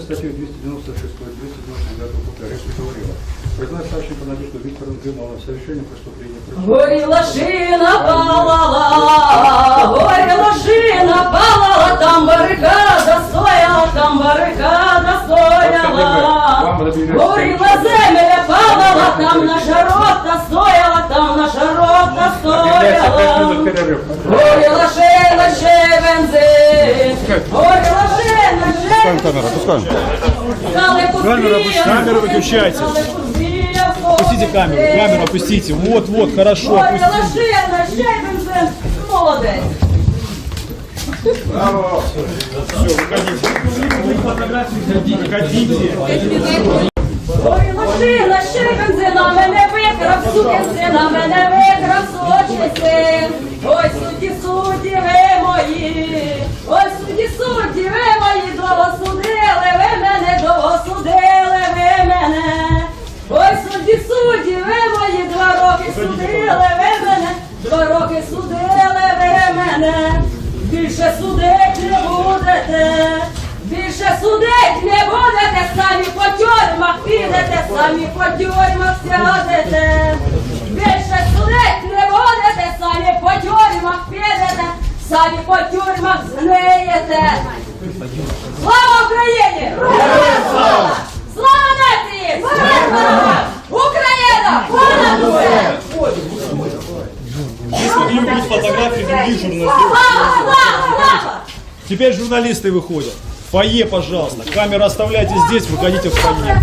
статьей 296 299 КП Речь говорила. Признать Савченко Надежду Викторовну виновным в совершении преступления. Горіла шина палала, горіла шина палала, там барикада стояла, там барикада стояла. Горіла земля палала, там наша рота стояла, там наша рота Объявляется 5 минут стояла. перерыв. Горіла шина, ще бензин, горіла шина, ще камеру, пускаем. Камеру Камеру выключайте. Опустите камеру, камеру опустите. Вот, вот, хорошо. Ой, опустите. лошина, ще бензин, молодець. Ходите. Ой, машина, ще бензина, мене викрав, сукин сина, мене викрав сочий син. Ой, Судді, судді, ви мої, два роки судили, ви мене, два роки судили, ви мене. Більше судить не будете. Більше судить не будете, самі по тюрмах підете, самі по тюрмах сядете. Більше судить не будете, самі по тюрмах підете, самі по тюрмах згниєте. Если не будет фотографий других журналистов. Теперь журналисты выходят. Фойе, пожалуйста. Камеру оставляйте здесь, выходите в фойе.